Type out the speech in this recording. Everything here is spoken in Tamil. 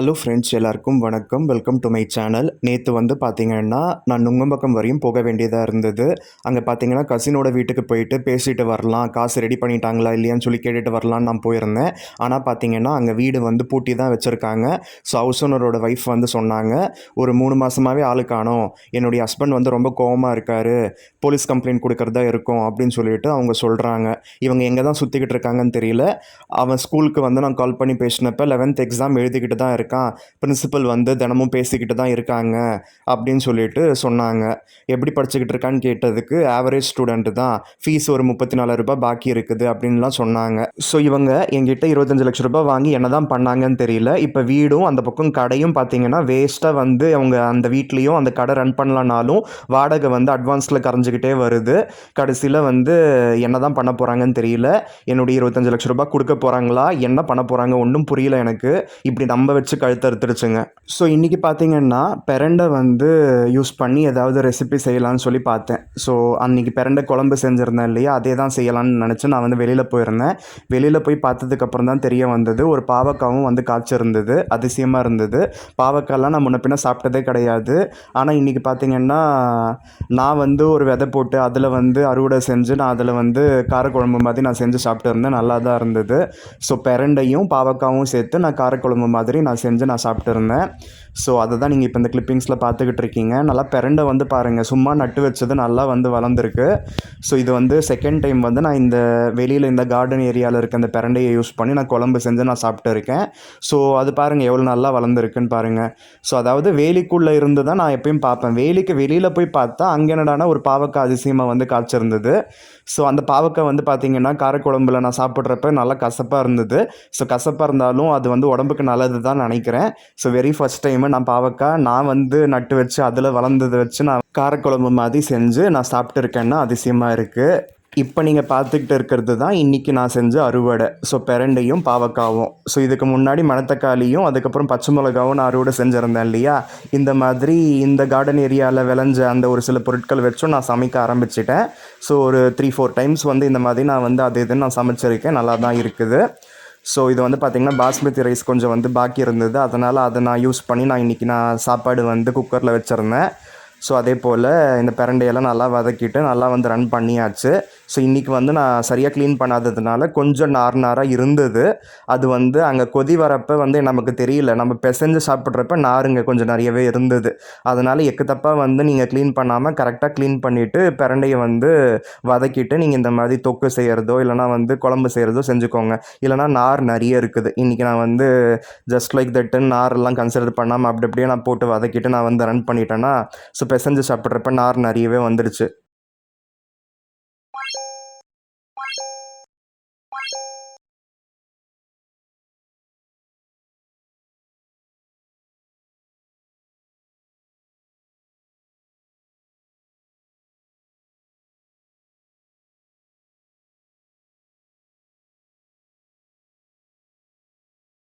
ஹலோ ஃப்ரெண்ட்ஸ் எல்லாருக்கும் வணக்கம். வெல்கம் டு மை சேனல் நேற்று வந்து பார்த்தீங்கன்னா நான் நுங்கம்பக்கம் வரையும் போக வேண்டியதாக இருந்தது. அங்கே பார்த்தீங்கன்னா கசினோட வீட்டுக்கு போயிட்டு பேசிட்டு வரலாம். காசு ரெடி பண்ணிட்டாங்களா இல்லையான்னு சொல்லி கேட்டுட்டு வரலான்னு நான் போயிருந்தேன். ஆனால் பார்த்தீங்கன்னா அங்கே வீடு வந்து பூட்டி தான் வச்சுருக்காங்க. ஸோ ஹவுஸ் ஓனரோட ஒய்ஃப் வந்து சொன்னாங்க ஒரு மூணு மாதமாகவே ஆளு காணோம் என்னுடைய ஹஸ்பண்ட் வந்து ரொம்ப கோவமாக இருக்கார். போலீஸ் கம்ப்ளைண்ட் கொடுக்கறதா இருக்கும் அப்படின்னு சொல்லிட்டு அவங்க சொல்கிறாங்க இவங்க எங்கே தான் சுற்றிக்கிட்டு இருக்காங்கன்னு தெரியல. அவன் ஸ்கூலுக்கு வந்து நான் கால் பண்ணி பேசினப்போ லெவன்த் எக்ஸாம் எழுதிக்கிட்டு தான் இருக்கு இருக்கான் பிரின்சிபல் வந்து தினமும் பேசிக்கிட்டு தான் இருக்காங்க அப்படின்னு சொல்லிட்டு சொன்னாங்க. எப்படி படிச்சுக்கிட்டு இருக்கான்னு கேட்டதுக்கு ஆவரேஜ் ஸ்டூடெண்ட்டு தான் ஃபீஸ் ஒரு முப்பத்தி நாலு ரூபாய் பாக்கி இருக்குது அப்படின்லாம் சொன்னாங்க. ஸோ இவங்க எங்கிட்ட இருபத்தஞ்சு லட்ச ரூபாய் வாங்கி என்ன தான் பண்ணாங்கன்னு தெரியல. இப்போ வீடும் அந்த பக்கம் கடையும் பார்த்தீங்கன்னா வேஸ்ட்டாக வந்து அவங்க அந்த வீட்லேயும் அந்த கடை ரன் பண்ணலனாலும் வாடகை வந்து அட்வான்ஸில் கரைஞ்சிக்கிட்டே வருது. கடைசியில் வந்து என்ன தான் பண்ண போகிறாங்கன்னு தெரியல. என்னுடைய இருபத்தஞ்சு லட்ச ரூபாய் கொடுக்க போகிறாங்களா என்ன பண்ண போகிறாங்க ஒன்றும் புரியல எனக்கு. இப்படி நம்ப வச்சு கழுத்து அறுத்துருச்சுங்க ஸோ இன்றைக்கி பார்த்தீங்கன்னா பெரண்டை வந்து யூஸ் பண்ணி ஏதாவது ரெசிபி செய்யலாம்னு சொல்லி பார்த்தேன். ஸோ அன்றைக்கி பெரண்டை குழம்பு செஞ்சுருந்தேன் இல்லையா? அதே தான் செய்யலான்னு நினச்சி நான் வந்து வெளியில் போயிருந்தேன். வெளியில் போய் பார்த்ததுக்கப்புறம் தான் தெரிய வந்தது. ஒரு பாவக்காவும் வந்து காய்ச்சிருந்தது. அதிசயமாக இருந்தது. பாவக்காயெலாம் நான் முன்ன பின்ன சாப்பிட்டதே கிடையாது. ஆனால் இன்றைக்கி பார்த்தீங்கன்னா நான் வந்து ஒரு விதை போட்டு அதில் வந்து அறுவடை செஞ்சு நான் அதில் வந்து காரக்குழம்பு மாதிரி நான் செஞ்சு சாப்பிட்டு இருந்தேன். நல்லா தான் இருந்தது. ஸோ பெரண்டையும் பாவக்காவும் சேர்த்து நான் காரக்குழம்பு மாதிரி நான் செஞ்சு நான் சாப்பிட்டு இருந்தேன். ஸோ அதை தான் நீங்கள் இப்போ இந்த கிளிப்பிங்ஸில் பார்த்துக்கிட்டு இருக்கீங்க. நல்லா பெரண்டை வந்து பாருங்கள் சும்மா நட்டு வச்சது நல்லா வந்து வளர்ந்துருக்கு. ஸோ இது வந்து செகண்ட் டைம் வந்து நான் இந்த வெளியில் இந்த கார்டன் ஏரியாவில் இருக்க அந்த பெரண்டையை யூஸ் பண்ணி நான் குழம்பு செஞ்சு நான் சாப்பிட்டு இருக்கேன். ஸோ அது பாருங்கள் எவ்வளோ நல்லா வளர்ந்துருக்குன்னு பாருங்கள் ஸோ அதாவது வேலிக்குள்ளே இருந்து தான் நான் எப்பயும் பார்ப்பேன். வேலிக்கு வெளியில் போய் பார்த்தா அங்கே என்னடானா ஒரு பாவக்காய் அதிசயமாக வந்து காய்ச்சிருந்தது. ஸோ அந்த பாவக்காய் வந்து பார்த்தீங்கன்னா காரக்குழம்புல நான் சாப்பிட்றப்ப நல்லா கசப்பாக இருந்தது. ஸோ கசப்பாக இருந்தாலும் அது வந்து உடம்புக்கு நல்லது தான் நினைக்கிறேன். ஸோ வெரி ஃபஸ்ட் டைமு நான் பாவக்காய் நான் வந்து நட்டு வச்சு அதில் வளர்ந்ததை வச்சு நான் காரக்குழம்பு மாதிரி செஞ்சு நான் சாப்பிட்டு இருக்கேன்னா அதிசயமாக இருக்குது இப்போ நீங்கள் பார்த்துக்கிட்டு இருக்கிறது தான் இன்றைக்கி நான் செஞ்ச அறுவடை. ஸோ பெரண்டையும் பாவக்காவும். ஸோ இதுக்கு முன்னாடி மணத்தக்காளியும் அதுக்கப்புறம் பச்சை மிளகாவும் நான் அறுவடை செஞ்சுருந்தேன் இல்லையா? இந்த மாதிரி இந்த கார்டன் ஏரியாவில் விளைஞ்ச அந்த ஒரு சில பொருட்கள் வச்சும் நான் சமைக்க ஆரம்பிச்சிட்டேன். ஸோ ஒரு த்ரீ ஃபோர் டைம்ஸ் வந்து இந்த மாதிரி நான் வந்து அது இதுன்னு நான் சமைச்சிருக்கேன். நல்லா தான் இருக்குது. ஸோ இது வந்து பார்த்திங்கன்னா பாஸ்மதி ரைஸ் கொஞ்சம் வந்து பாக்கி இருந்தது. அதனால் அதை நான் யூஸ் பண்ணி நான் இன்றைக்கி நான் சாப்பாடு வந்து குக்கரில் வச்சுருந்தேன். ஸோ அதே போல் இந்த பிரண்டையெல்லாம் நல்லா வதக்கிட்டு நல்லா வந்து ரன் பண்ணியாச்சு. ஸோ இன்றைக்கி வந்து நான் சரியாக க்ளீன் பண்ணாததுனால கொஞ்சம் நார் நாராக இருந்தது. அது வந்து அங்கே கொதி வரப்போ வந்து நமக்கு தெரியல. நம்ம பிசைஞ்சு சாப்பிட்றப்ப நாருங்க கொஞ்சம் நிறையவே இருந்தது. அதனால் எக்கு தப்பாக வந்து நீங்கள் க்ளீன் பண்ணாமல் கரெக்டாக க்ளீன் பண்ணிவிட்டு பிரண்டையை வந்து வதக்கிட்டு நீங்கள் இந்த மாதிரி தொக்கு செய்கிறதோ இல்லைனா வந்து குழம்பு செய்கிறதோ செஞ்சுக்கோங்க. இல்லைனா நார் நிறைய இருக்குது. இன்றைக்கி நான் வந்து ஜஸ்ட் லைக் தட்டுன்னு நாரெல்லாம் கன்சிடர் பண்ணாமல் அப்படி அப்படியே நான் போட்டு வதக்கிட்டு நான் வந்து ரன் பண்ணிட்டேன்னா ஸோ பிசைஞ்சு சாப்பிட்றப்ப நார் நிறையவே வந்துடுச்சு